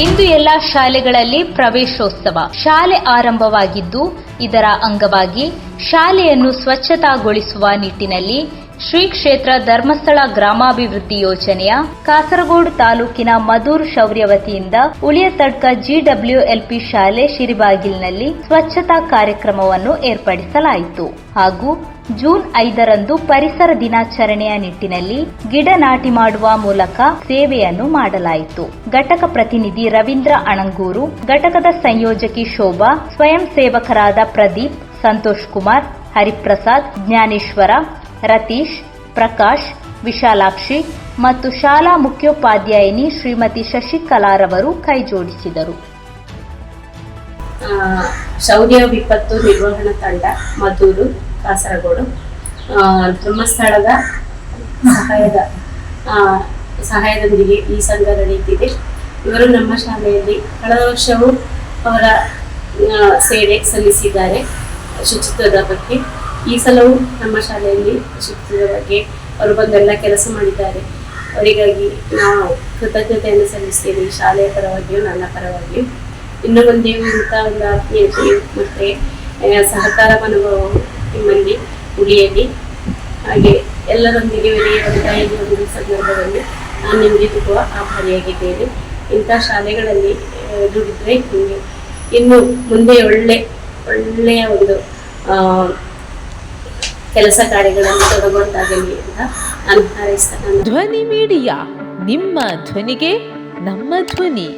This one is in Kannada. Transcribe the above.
ಇಂದು ಎಲ್ಲ ಶಾಲೆಗಳಲ್ಲಿ ಪ್ರವೇಶೋತ್ಸವ. ಶಾಲೆ ಆರಂಭವಾಗಿದ್ದು, ಇದರ ಅಂಗವಾಗಿ ಶಾಲೆಯನ್ನು ಸ್ವಚ್ಛತಾಗೊಳಿಸುವ ನಿಟ್ಟಿನಲ್ಲಿ ಶ್ರೀ ಕ್ಷೇತ್ರ ಧರ್ಮಸ್ಥಳ ಗ್ರಾಮಾಭಿವೃದ್ಧಿ ಯೋಜನೆಯ ಕಾಸರಗೋಡು ತಾಲೂಕಿನ ಮಧೂರ್ ಶೌರ್ಯ ವತಿಯಿಂದ ಉಳಿಯತಡ್ಕ ಜಿಡಬ್ಲ್ಯೂಎಲ್ಪಿ ಶಾಲೆ ಶಿರಿಬಾಗಿಲಿನಲ್ಲಿ ಸ್ವಚ್ಛತಾ ಕಾರ್ಯಕ್ರಮವನ್ನು ಏರ್ಪಡಿಸಲಾಯಿತು. ಹಾಗೂ ಜೂನ್ ಐದರಂದು ಪರಿಸರ ದಿನಾಚರಣೆಯ ನಿಟ್ಟಿನಲ್ಲಿ ಗಿಡ ನಾಟಿ ಮಾಡುವ ಮೂಲಕ ಸೇವೆಯನ್ನು ಮಾಡಲಾಯಿತು. ಘಟಕ ಪ್ರತಿನಿಧಿ ರವೀಂದ್ರ ಅಣಂಗೂರು, ಘಟಕದ ಸಂಯೋಜಕಿ ಶೋಭಾ, ಸ್ವಯಂ ಸೇವಕರಾದ ಪ್ರದೀಪ್, ಸಂತೋಷ್ ಕುಮಾರ್, ಹರಿಪ್ರಸಾದ್, ಜ್ಞಾನೇಶ್ವರ, ರತೀಶ್, ಪ್ರಕಾಶ್, ವಿಶಾಲಾಕ್ಷಿ ಮತ್ತು ಶಾಲಾ ಮುಖ್ಯೋಪಾಧ್ಯಾಯಿನಿ ಶ್ರೀಮತಿ ಶಶಿಕಲಾರವರು ಕೈಜೋಡಿಸಿದರು ಶೌರ್ಯ ವಿಪತ್ತು ನಿರ್ವಹಣಾ ತಂಡ ಮದ್ದೂರು. ಕಾಸರಗೋಡು ಧರ್ಮಸ್ಥಳದ ಸಹಾಯದ ಸಹಾಯದೊಂದಿಗೆ ಈ ಸಂಘ ನಡೆಯುತ್ತಿದೆ. ಇವರು ನಮ್ಮ ಶಾಲೆಯಲ್ಲಿ ಕಳೆದ ವರ್ಷವೂ ಅವರ ಸೇವೆ ಸಲ್ಲಿಸಿದ್ದಾರೆ ಶುಚಿತ್ವದ ಬಗ್ಗೆ. ಈ ಸಲವೂ ನಮ್ಮ ಶಾಲೆಯಲ್ಲಿ ಶುಚಿತ್ವದ ಬಗ್ಗೆ ಅವರು ಬಂದೆಲ್ಲ ಕೆಲಸ ಮಾಡಿದ್ದಾರೆ. ಅವರಿಗಾಗಿ ನಾವು ಕೃತಜ್ಞತೆಯನ್ನು ಸಲ್ಲಿಸ್ತೇವೆ. ಶಾಲೆಯ ಪರವಾಗಿಯೂ, ನನ್ನ ಪರವಾಗಿಯೂ. ಇನ್ನು ಮುಂದೆಯೂ ಇಂಥ ಒಂದು ಆತ್ಮೀಯತೆಯು ಮತ್ತೆ ಸಹಕಾರ ಮನೋಭಾವವು ನಿಮ್ಮಲ್ಲಿ ಉಳಿಯಲಿ ಹಾಗೆ ಎಲ್ಲರೊಂದಿಗೆ ಬೆರೆಯುವಂಥ ಈ ಒಂದು ಸಂದರ್ಭದಲ್ಲಿ ನಾನು ನಿಮಗೆ ತುಂಬ ಆಭಾರಿಯಾಗಿದ್ದೇನೆ. ಇಂಥ ಶಾಲೆಗಳಲ್ಲಿ ದುಡಿದ್ರೆ ನಿಮಗೆ ಇನ್ನು ಮುಂದೆ ಒಳ್ಳೆ, ಒಳ್ಳೆಯ ಒಂದು ಕೆಲಸ ಕಾರ್ಯಗಳನ್ನು ತೊಡಗುವಂತಾಗಲಿ ಅಂತ ನಾನು ಹಾರೈಸ್ತಾ ಧ್ವನಿ ಮೀಡಿಯಾ, ನಿಮ್ಮ ಧ್ವನಿಗೆ ನಮ್ಮ ಧ್ವನಿ.